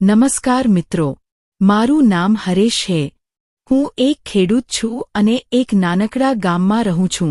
નમસ્કાર મિત્રો, મારું નામ હરેશ છે હું એક ખેડૂત છું અને એક નાનકડા ગામમાં રહું છું.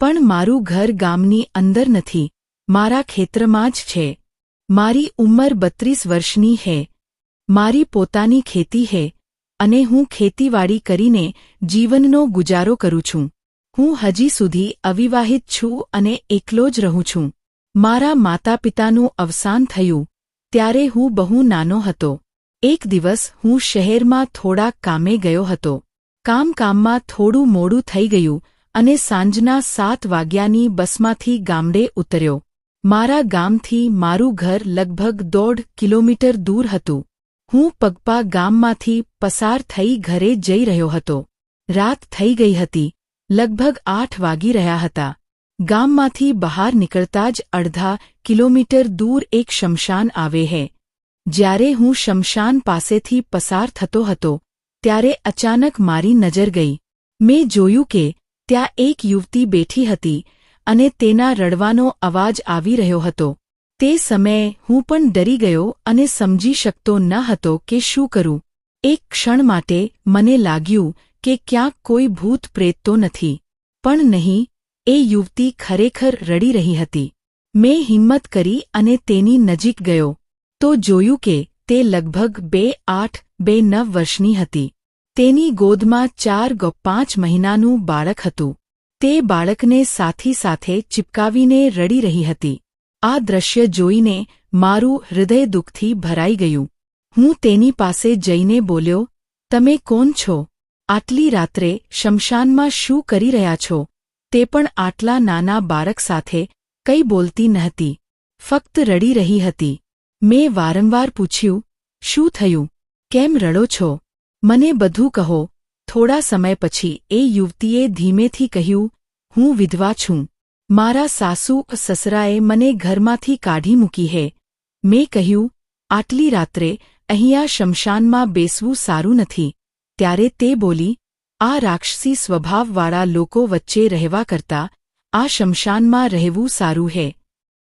પણ મારું ઘર ગામની અંદર નથી, મારા ખેતરમાં જ છે. મારી ઉંમર બત્રીસ વર્ષની છે મારી પોતાની ખેતી છે અને હું ખેતીવાડી કરીને જીવનનો ગુજારો કરું છું. હું હજી સુધી અવિવાહિત છું અને એકલો જ રહું છું. મારા માતાપિતાનું અવસાન થયું. ત્યારે હું બહુ નાનો હતો. એક દિવસ હું શહેરમાં થોડાક કામે ગયો હતો. કામ કામમાં થોડું મોડું થઈ ગયું અને સાંજના સાત વાગ્યાની બસમાંથી ગામડે ઉતર્યો. મારા ગામથી મારું ઘર લગભગ દોઢ કિલોમીટર દૂર હતું. હું પગપા ગામમાંથી પસાર થઈ ઘરે જઈ રહ્યો હતો. રાત થઈ ગઈ હતી. લગભગ આઠ વાગી રહ્યા હતા. ગામમાંથી બહાર નીકળતા જ અડધા કિલોમીટર દૂર એક શમશાન આવે હે. જ્યારે હું શમશાન પાસેથી પસાર થતો હતો, ત્યારે અચાનક મારી નજર ગઈ. મેં જોયું કે ત્યાં એક યુવતી બેઠી હતી અને તેના રડવાનો અવાજ આવી રહ્યો હતો. તે સમયે હું પણ ડરી ગયો અને સમજી શકતો ન હતો કે શું કરું. એક ક્ષણ માટે મને લાગ્યું કે ક્યાંક કોઈ ભૂત પ્રેત તો નથી. પણ નહીં એ યુવતી ખરેખર રડી રહી હતી. મેં હિંમત કરી અને તેની નજીક ગયો. તો જોયું કે તે લગભગ બે આઠ, બે નવ વર્ષની હતી. તેની ગોદમાં ચાર ગો, પાંચ મહિનાનું બાળક હતું. તે બાળકને સાથી સાથે ચિપકાવીને રડી રહી હતી. આ દ્રશ્ય જોઈને મારું હૃદય દુઃખથી ભરાઈ ગયું. હું તેની પાસે જઈને બોલ્યો, તમે કોણ છો? આટલી રાત્રે શમશાનમાં શું કરી રહ્યા છો? તે પણ આટલા નાના બાળક સાથે કંઈ બોલતી નહતી, ફક્ત રડી રહી હતી. મેં વારંવાર પૂછ્યું, શું થયું? કેમ રડો છો? મને બધું કહો. થોડા સમય પછી એ યુવતીએ ધીમેથી કહ્યું, હું વિધવા છું. મારા સાસુ સસરાએ મને ઘરમાંથી કાઢી મૂકી હે. મેં કહ્યું, આટલી રાત્રે અહીંયા શમશાનમાં બેસવું સારું નથી. ત્યારે તે બોલી આ રાક્ષસી સ્વભાવવાળા લોકો વચ્ચે રહેવા કરતા આ શમશાનમાં રહેવું સારું હે.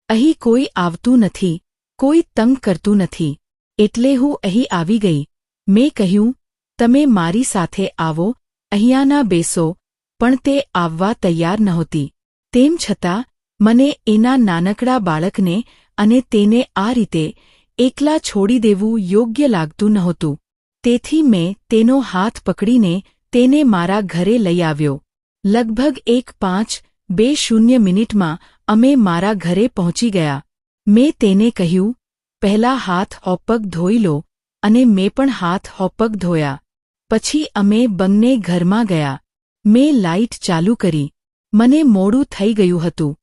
અહીં કોઈ આવતું નથી, કોઈ તંગ કરતું નથી. એટલે હું અહીં આવી ગઈ. મેં કહ્યું, તમે મારી સાથે આવો, અહીંયાના બેસો, પણ તે આવવા તૈયાર નહોતી. તેમ છતાં, મને એના નાનકડા બાળકને અને તેને આ રીતે એકલા છોડી દેવું યોગ્ય લાગતું નહોતું. તેથી મેં તેનો હાથ પકડીને તેને મારા ઘરે લઈ આવ્યો. લગભગ એક પાંચ, બે શૂન્ય મિનિટમાં અમે મારા ઘરે પહોંચી ગયા. મેં તેને કહ્યું, પહેલા હાથ હોપગ ધોઈ લો અને મેં પણ હાથ હોપગ ધોયા. પછી અમે બંને ઘરમાં ગયા. મેં લાઇટ ચાલુ કરી. મને મોડું થઈ ગયું હતું.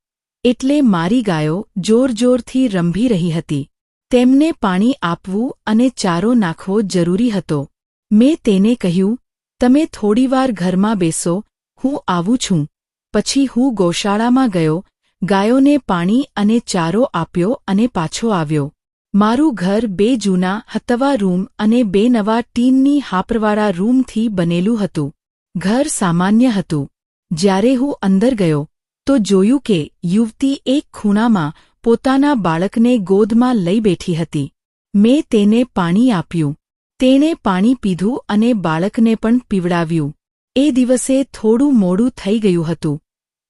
એટલે મારી ગાયો જોરજોરથી રંભી રહી હતી. તેમને પાણી આપવું અને ચારો નાખવો જરૂરી હતો. મેં તેને કહ્યું તમે થોડીવાર ઘરમાં બેસો, હું આવું છું. પછી હું ગૌશાળામાં ગયો, ગાયોને પાણી અને ચારો આપ્યો અને પાછો આવ્યો. મારું ઘર બે જૂના હતવા રૂમ અને બે નવા ટીનની હાપરવાળા રૂમથી બનેલું હતું. ઘર સામાન્ય હતું. જ્યારે હું અંદર ગયો, તો જોયું કે યુવતી એક ખૂણામાં પોતાના બાળકને ગોદમાં લઈ બેઠી હતી. મેં તેને પાણી આપ્યું. તેણે પાણી પીધું અને બાળકને પણ પીવડાવ્યું. એ દિવસે થોડું મોડું થઈ ગયું હતું.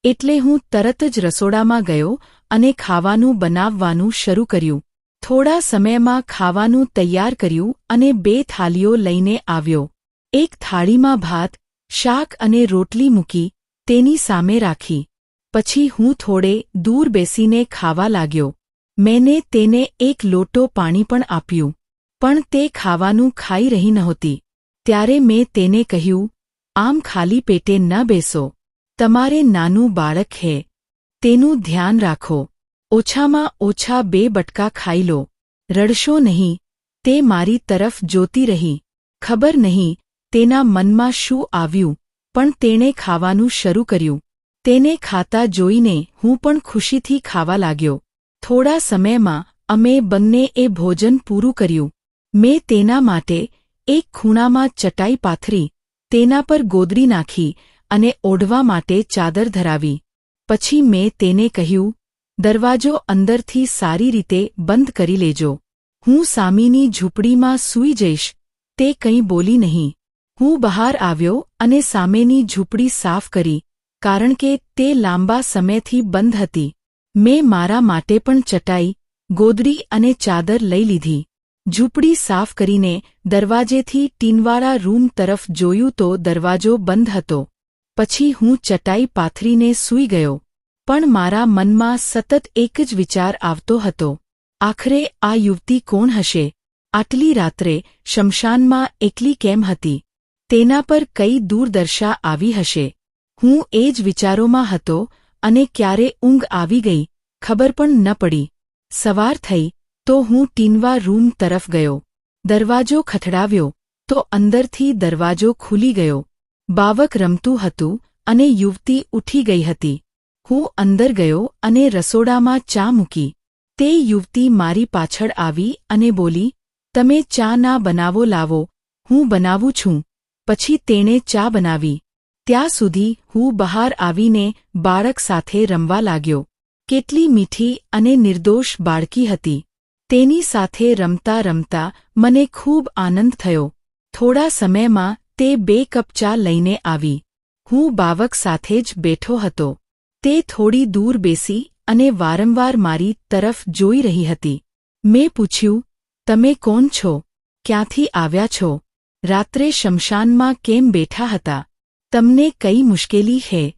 એટલે હું તરત જ રસોડામાં ગયો અને ખાવાનું બનાવવાનું શરૂ કર્યું. થોડા સમયમાં ખાવાનું તૈયાર કર્યું અને બે થાળીઓ લઈને આવ્યો. એક થાળીમાં ભાત, શાક અને રોટલી મૂકી, તેની સામે રાખી. પછી હું થોડે દૂર બેસીને ખાવા લાગ્યો. મેને તેને એક લોટો પાણી પણ આપ્યું. પણ તે ખાવાનું ખાઈ રહી નહોતી. ત્યારે મેં તેને કહ્યું, આમ ખાલી પેટે ન બેસો. તમારે નાનું બાળક હે. તેનું ધ્યાન રાખો. ઓછામાં ઓછા બે બટકા ખાઈ લો. રડશો નહીં. તે મારી તરફ જોતી રહી. ખબર નહીં, તેના મનમાં શું આવ્યું, પણ તેણે ખાવાનું શરૂ કર્યું. તેને ખાતા જોઈને હું પણ ખુશીથી ખાવા લાગ્યો. થોડા સમયમાં અમે બંને એ ભોજન પૂરું કર્યું. મેં તેના માટે એક ખૂણામાં ચટાઈ પાથરી, તેના પર ગોદડી નાખી અને ઓઢવા માટે ચાદર ધરાવી. પછી મેં તેને કહ્યું, દરવાજો અંદરથી સારી રીતે બંધ કરી લેજો. હું સામીની ઝૂંપડીમાં સૂઈ જઈશ, તે કંઈ બોલી નહીં. હું બહાર આવ્યો અને સામેની ઝૂંપડી સાફ કરી, કારણ કે તે લાંબા સમયથી બંધ હતી. મેં મારા માટે પણ ચટાઈ ગોદડી અને ચાદર લઈ લીધી. ઝૂંપડી સાફ કરીને દરવાજેથી ટીનવાળા રૂમ તરફ જોયું તો દરવાજો બંધ હતો. પછી હું ચટાઈ પાથરીને સૂઈ ગયો. પણ મારા મનમાં સતત એક જ વિચાર આવતો હતો. આખરે આ યુવતી કોણ હશે? આટલી રાત્રે શમશાનમાં એકલી કેમ હતી? તેના પર કઈ દૂરદર્શા આવી હશે? હું એ જ વિચારોમાં હતો અને ક્યારે ઊંઘ આવી ગઈ? ખબર પણ ન પડી. સવાર થઈ તો હું ટીનવા રૂમ તરફ ગયો. દરવાજો ખથડાવ્યો, તો અંદરથી દરવાજો ખુલી ગયો. બાવક રમતું હતું અને યુવતી ઉઠી ગઈ હતી. હું અંદર ગયો અને રસોડામાં ચા મૂકી. તે યુવતી મારી પાછળ આવી અને બોલી, તમે ચા ના બનાવો લાવો, હું બનાવું છું. પછી તેણે ચા બનાવી. ત્યાં સુધી હું બહાર આવીને બાળક સાથે રમવા લાગ્યો. કેટલી મીઠી અને નિર્દોષ બાળકી હતી. તેની સાથે રમતા રમતા મને ખૂબ આનંદ થયો. થોડા સમયમાં તે બે કપ ચા લઈને આવી. હું બાવક સાથે જ બેઠો હતો. તે થોડી દૂર બેસી અને વારંવાર મારી તરફ જોઈ રહી હતી. મેં પૂછ્યું, તમે કોણ છો? ક્યાંથી આવ્યા છો? રાત્રે શમશાનમાં કેમ બેઠા હતા? તમને કઈ મુશ્કેલી હે?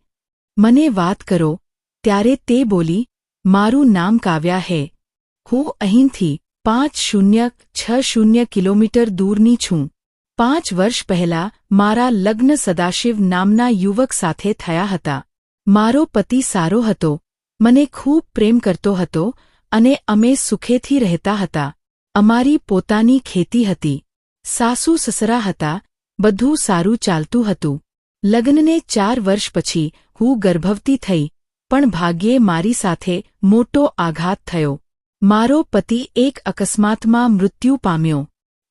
મને વાત કરો. ત્યારે તે બોલી, મારું નામ કાવ્યા હે. હું અહીંથી પાંચ શૂન્ય છ શૂન્ય કિલોમીટર દૂરની છું. પાંચ વર્ષ પહેલા મારા લગ્ન સદાશિવ નામના યુવક સાથે થયા હતા. મારો પતિ સારો હતો. મને ખૂબ પ્રેમ કરતો હતો અને અમે સુખેથી રહેતા હતા. અમારી પોતાની ખેતી હતી. સાસુ સસરા હતા. બધું સારું ચાલતું હતું. લગ્નને ચાર વર્ષ પછી હું ગર્ભવતી થઈ, પણ ભાગ્યે મારી સાથે મોટો આઘાત થયો. મારો પતિ એક અકસ્માતમાં મૃત્યુ પામ્યો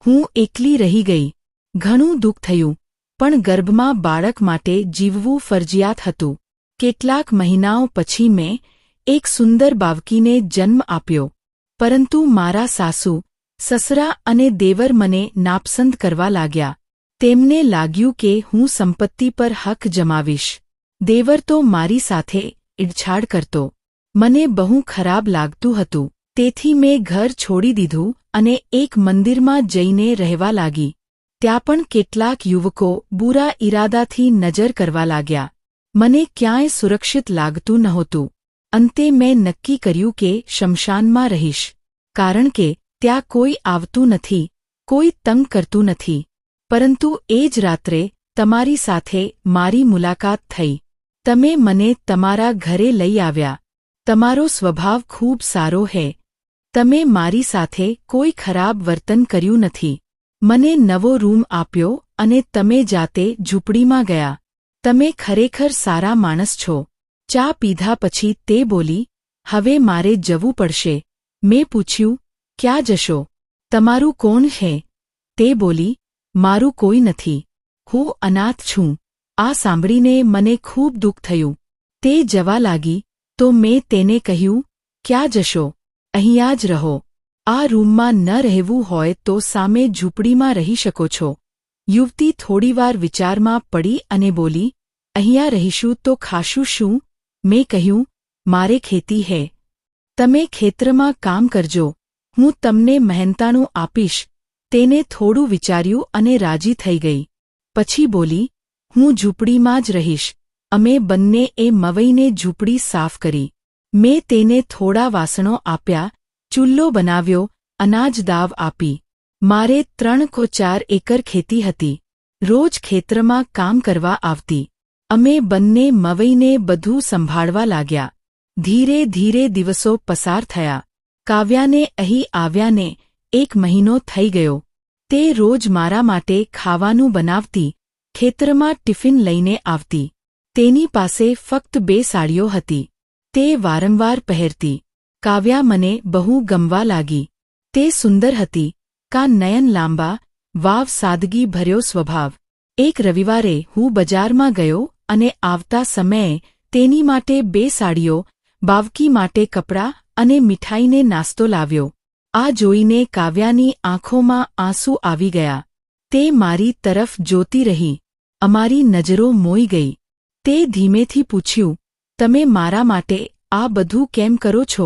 હું એકલી રહી ગઈ ઘણું દુઃખ થયું પણ ગર્ભમાં બાળક માટે જીવવું ફરજિયાત હતું કેટલાક મહિનાઓ પછી મેં એક સુંદર બાવકીને જન્મ આપ્યો પરંતુ મારા સાસુ સસરા અને દેવર મને નાપસંદ કરવા લાગ્યા તેમને લાગ્યું કે હું સંપત્તિ પર હક જમાવીશ દેવર તો મારી સાથે ઇડછાડ કરતો મને બહુ ખરાબ લાગતું હતું તેથી મેં ઘર છોડી દીધું અને એક મંદિરમાં જઈને રહેવા લાગી. ત્યાં પણ કેટલાક યુવકો બુરા ઇરાદાથી નજર કરવા લાગ્યા. મને ક્યાંય સુરક્ષિત લાગતું નહોતું. અંતે મેં નક્કી કર્યું કે શમશાનમાં રહીશ. કારણ કે ત્યાં કોઈ આવતું નથી, કોઈ તંગ કરતું નથી. પરંતુ એ જ રાત્રે તમારી સાથે મારી મુલાકાત થઈ. તમે મને તમારા ઘરે લઈ આવ્યા. તમારો સ્વભાવ ખૂબ સારો હે. તમે મારી સાથે કોઈ ખરાબ વર્તન કર્યું નથી. મને નવો રૂમ આપ્યો અને તમે જાતે ઝૂંપડીમાં ગયા. તમે ખરેખર સારા માણસ છો. ચા પીધા પછી તે બોલી, હવે મારે જવું પડશે. મેં પૂછ્યું, ક્યાં જશો? તમારું કોણ છે તે બોલી, મારું કોઈ નથી. હું અનાથ છું. આ સાંભળીને મને ખૂબ દુઃખ થયું. તે જવા લાગી, તો મેં તેને કહ્યું, ક્યાં જશો? અહીંયા જ રહો, આ રૂમમાં ન રહેવું હોય તો સામે ઝૂંપડીમાં રહી શકો છો. યુવતી થોડીવાર વિચારમાં પડી અને બોલી, અહીંયા રહીશું તો ખાશું શું? મેં કહ્યું, મારે ખેતી હે. તમે ખેતરમાં કામ કરજો. હું તમને મહેનતાણું આપીશ. તેને થોડું વિચાર્યું અને રાજી થઈ ગઈ. પછી બોલી, હું ઝૂંપડીમાં જ રહીશ. અમે બંને એ મવઈને ઝૂંપડી સાફ કરી. મેં તેને થોડા વાસણો આપ્યા, ચૂલ્લો બનાવ્યો, અનાજ દાવ આપી. મારે ત્રણ કો ચાર એકર ખેતી હતી. રોજ ખેતરમાં કામ કરવા આવતી. અમે બંને મવઈને બધું સંભાળવા લાગ્યા. ધીરે ધીરે દિવસો પસાર થયા. કાવ્યાને અહીં આવ્યાને એક મહિનો થઈ ગયો. તે રોજ મારા માટે ખાવાનું બનાવતી, ખેતરમાં ટિફિન લઈને આવતી. તેની પાસે ફક્ત બે સાડીઓ હતી. તે વારંવાર પહેરતી. કાવ્યા મને બહુ ગમવા લાગી. તે સુંદર હતી. કા નયન લાંબા, વાવ સાદગી ભર્યો સ્વભાવ. એક રવિવારે હું બજારમાં ગયો અને આવતા સમયે તેની માટે બે સાડીઓ, બાવકી માટે કપડાં અને મીઠાઈને નાસ્તો લાવ્યો. આ જોઈને કાવ્યાની આંખોમાં આંસુ આવી ગયા. તે મારી તરફ જોતી રહી. અમારી નજરો મોઈ ગઈ. તે ધીમેથી પૂછ્યું તમે મારા માટે આ બધું કેમ કરો છો?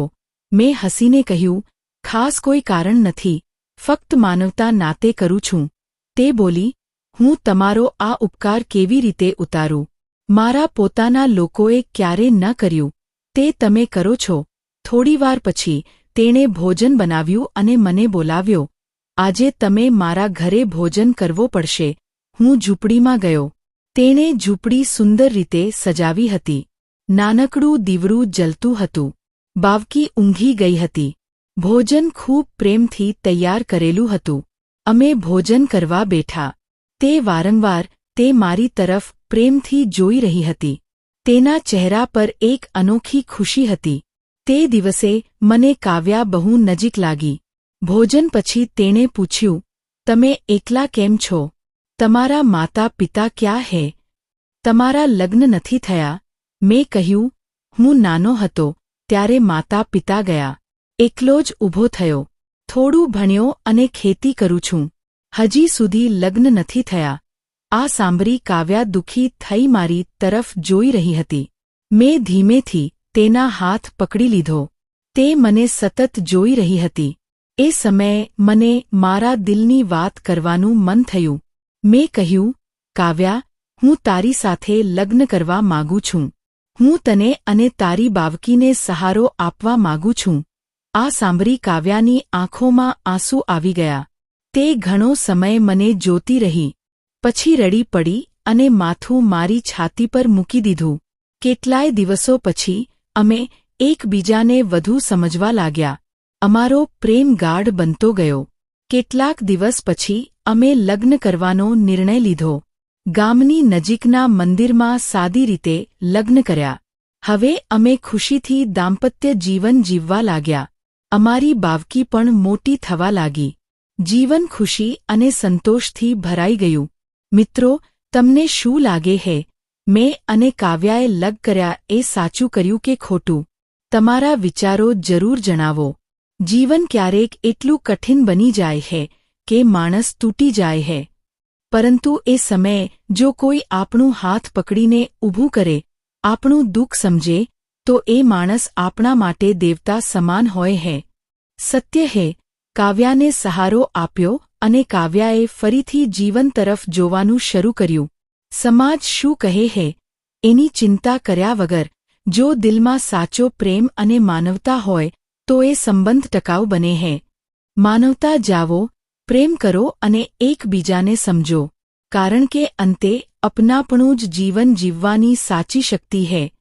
મેં હસીને કહ્યું, ખાસ કોઈ કારણ નથી. ફક્ત માનવતા નાતે કરું છું. તે બોલી, હું તમારો આ ઉપકાર કેવી રીતે ઉતારું? મારા પોતાના લોકોએ ક્યારે ન કર્યું. તે તમે કરો છો. થોડીવાર પછી તેણે ભોજન બનાવ્યું અને મને બોલાવ્યો, આજે તમે મારા ઘરે ભોજન કરવો પડશે. હું ઝૂંપડીમાં ગયો. તેણે ઝૂંપડી સુંદર રીતે સજાવી હતી. નાનકડું દીવરું જલતું હતું. બાવકી ઊંઘી ગઈ હતી. ભોજન ખૂબ પ્રેમથી તૈયાર કરેલું હતું. અમે ભોજન કરવા બેઠા. તે વારંવાર તે મારી તરફ પ્રેમથી જોઈ રહી હતી. તેના ચહેરા પર એક અનોખી ખુશી હતી. તે દિવસે મને કાવ્યા બહુ નજીક લાગી. ભોજન પછી તેણે પૂછ્યું, તમે એકલા કેમ છો? તમારા માતા પિતા ક્યાં હે? તમારા લગ્ન નથી થયા? મેં કહ્યું, હું નાનો હતો, ત્યારે માતા પિતા ગયા. એકલો જ ઊભો થયો. થોડું ભણ્યો અને ખેતી કરું છું. હજી સુધી લગ્ન નથી થયા. આ સાંભળી કાવ્યા દુઃખી થઈ મારી તરફ જોઈ રહી હતી. મેં ધીમેથી તેના હાથ પકડી લીધો. તે મને સતત જોઈ રહી હતી. એ સમયે મને મારા દિલની વાત કરવાનું મન થયું. મેં કહ્યું, કાવ્યા, હું તારી સાથે લગ્ન કરવા માગું છું. હું તને અને તારી બાવકીને સહારો આપવા માગું છું. આ સાંભળી કાવ્યાની આંખોમાં આંસુ આવી ગયા. તે ઘણો સમય મને જોતી રહી. પછી રડી પડી અને માથું મારી છાતી પર મૂકી દીધું. કેટલાય દિવસો પછી અમે એકબીજાને વધુ સમજવા લાગ્યા. અમારો પ્રેમ ગાઢ બનતો ગયો. કેટલાક દિવસ પછી અમે લગ્ન કરવાનો નિર્ણય લીધો. ગામની નજીકના મંદિરમાં સાદી રીતે લગ્ન કર્યા. હવે અમે ખુશીથી દાંપત્ય જીવન જીવવા લાગ્યા. અમારી બાવકી પણ મોટી થવા લાગી. જીવન ખુશી અને સંતોષથી ભરાઈ ગયું. મિત્રો, તમને શું લાગે હે? મેં અને કાવ્યાએ લગ કર્યા એ સાચું કર્યું કે ખોટું? તમારા વિચારો જરૂર જણાવો. જીવન ક્યારેક એટલું કઠિન બની જાય છે કે માણસ તૂટી જાય છે પરંતુ એ સમયે જો કોઈ આપણું હાથ પકડીને ઊભું કરે, આપણું દુઃખ સમજે, તો એ માણસ આપણા માટે દેવતા સમાન હોય હે. સત્ય હે, કાવ્યાને સહારો આપ્યો અને કાવ્યાએ ફરીથી જીવન તરફ જોવાનું શરૂ કર્યું. સમાજ શું કહે હે? એની ચિંતા કર્યા વગર, જો દિલમાં સાચો પ્રેમ અને માનવતા હોય, તો એ સંબંધ ટકાઉ બને હે. માનવતા જાવો પ્રેમ કરો અને એકબીજાને સમજો, કારણ કે અંતે અપનાપણું જ જીવન જીવવાની સાચી શક્તિ હે.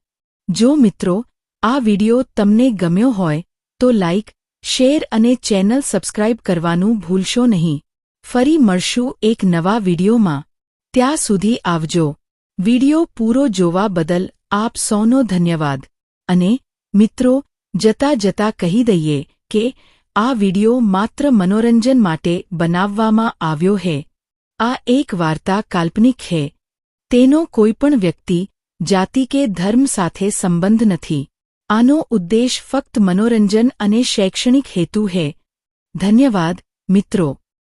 જો મિત્રો, આ વિડિયો તમને ગમ્યો હોય, તો લાઇક શેર અને ચેનલ સબસ્ક્રાઇબ કરવાનું ભૂલશો નહીં. ફરી મળશું એક નવા વિડિયોમાં. ત્યાં સુધી આવજો. વિડિયો પૂરો જોવા બદલ આપ સૌનો ધન્યવાદ. અને મિત્રો, જતા જતા કહી દઈએ કે આ વિડિયો માત્ર મનોરંજન માટે બનાવવામાં આવ્યો હે. આ એક વાર્તા કાલ્પનિક છે તેનો કોઈપણ વ્યક્તિ, જાતિ કે ધર્મ સાથે સંબંધ નથી. આનો ઉદ્દેશ ફક્ત મનોરંજન અને શૈક્ષણિક હેતુ હે. ધન્યવાદ, મિત્રો.